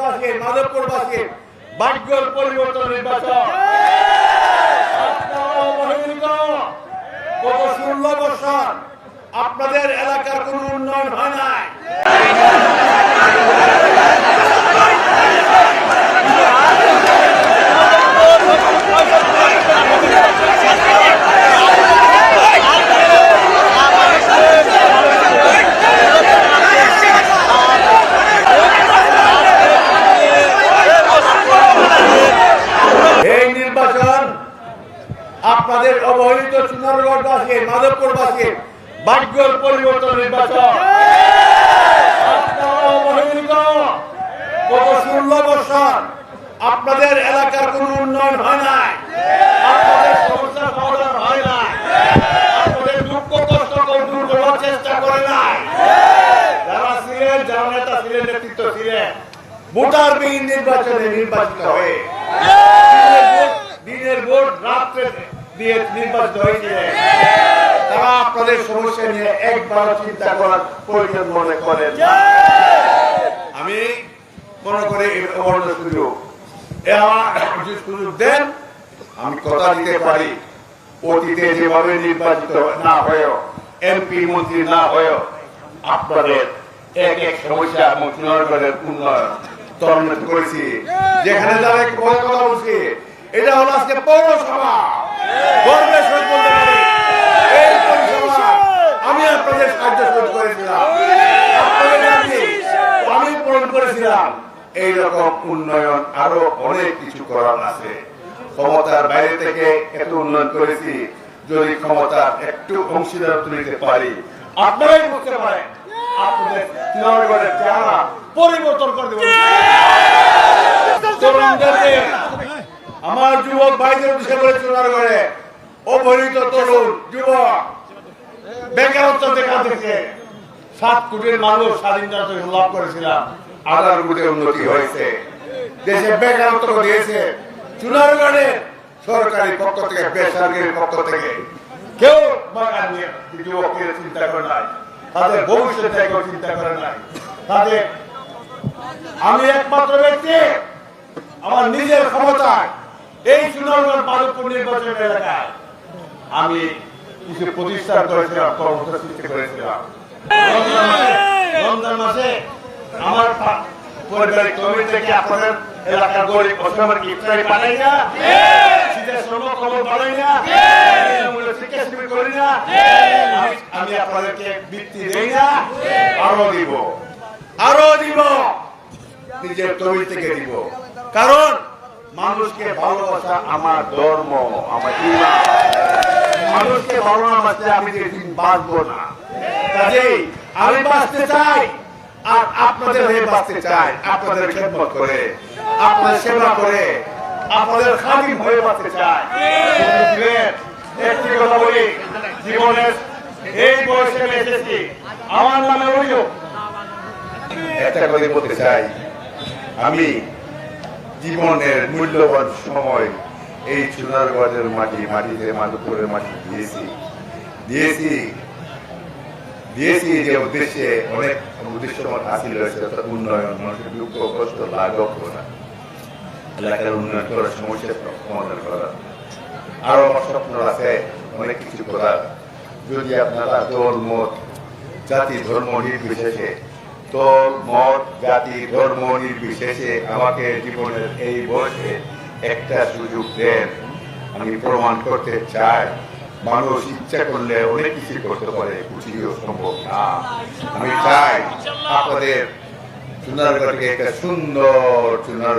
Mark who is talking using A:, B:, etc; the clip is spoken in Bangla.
A: সুনারগড়বাসী মাধবপুরবাসী ভাগ্যর পরিবর্তন নির্বাচন। গত ষোলো বছর আপনাদের এলাকার কোনো উন্নয়ন হয় নাই। আপনাদের অবহেলিত সুন্দরগড়বাসী মাধবপুরবাসী ভাগ্যর পরিবর্তন নির্বাচন। আপনারা অবহেলিত। গত ষোলো বছর আপনাদের এলাকার কোনো উন্নয়ন হয় নাই। নির্বাচনে নির্বাচিত হয়ে দিনের ভোট রাত্রে আমি কথা দিতে পারি। অতীতে যেভাবে নির্বাচিত না হয়েও, এমপি মন্ত্রী না হয়েও, আপনাদের এক এক সমস্যা চুনারগড়ের উন্নয়ন ত্বরান্বিত করেছি। যেখানে যারা কথা বলছি, এটা হলো আজকে পৌরসভা। গর্বের সহিত বলতে পারি। এই পৌরসভা আমি আপনাদের সাহায্য সহযোগ করেছিলাম। আমি পূরণ করেছিলাম। এইরকম উন্নয়ন আরও অনেক কিছু করার আছে। ক্ষমতার বাইরে থেকে এত উন্নয়ন করেছি যদি ক্ষমতার একটু অংশীদার নিতে পারি আপনারাই বুঝতে পারেন। আপনাদের চুনারগড়ের চেহারা পরিবর্তন করে দেবেন। যুবক ভাইদের অবহেলিত তরুণ, যুবক। বেকারত্ব সাত কোটির মানুষ স্বাধীনতা লাভ করেছিলাম। আধার উন্নতি হয়েছে। দেশে বেকারত্ব দিয়েছে। চুনারগড়ে সরকারি পক্ষ থেকে বেসরকারি পক্ষ থেকে কেউ যুবকদের চিন্তা করে নাই। তাদের ভবিষ্যৎ কেউ চিন্তা করে নাই। তাদের আমি একমাত্র ব্যক্তি। আমার নিজের ক্ষমতায় এই চুনারগড় মাধবপুর নির্বাচন এলাকায় আমি কিছু প্রতিষ্ঠান করেছিলাম, কর্মসূচি সৃষ্টি করেছিলাম। রমজান মাসে- আমার পরিবারের কমিটি থেকে আপনাদের এলাকার গরিব অসমের ইফতারি বানাই না। শীতের শ্রম খবর বানাই না। করি না। আমি আপনাদেরকে বৃত্তি দেই না। আরও দিব। আরও দিব। নিজের তৈরি থেকে দিব। কারণ মানুষকে ভালোবাসা আমার ধর্ম, আমার মানুষকে ভালোবাসতে আমি যেদিন বাঁচবো না। কাজেই আমি বাঁচতে চাই, আর আপনাদের হয়ে বাঁচতে চাই, আপনাদের খেদমত করে, আপনাদের সেবা করে, আপনাদের খাদিম হয়ে বাঁচতে চাই? একটি কথা বলি, জীবনের এই বয়সে এসেছি, আমার নামে অভিযোগ। একটা করে বলতে চাই, আমি জীবনের মূল্যবান সময় এই চুনারগড়ের মাটি, মাটিতে মাধবপুরের মাটি দিয়েছি। দিয়েছি দিয়েছি যে উদ্দেশ্যে অনেক উদ্দেশ্য আমার হাসিল হয়েছে, অর্থাৎ উন্নয়ন, মানুষের দুঃখ, কষ্ট লাঘব করা এলাকার উন্নয়ন করার সমস্যার সমাধান করা। আরও আমার স্বপ্ন আছে, অনেক কিছু করার। যদি আপনারা দল মত জাতি, ধর্ম নির্বিশেষে দল মত, জাতি, ধর্ম নির্বিশেষে আমাকে জীবনের এই বয়সে একটা সুযোগ দেন। আমি প্রমাণ করতে চাই, মানুষ ইচ্ছা করলে অনেক কিছু করতে পারে, কিছুও সম্ভব না। আমি চাই আপনাদের সুন্দরগড়কে একটা সুন্দর চুনার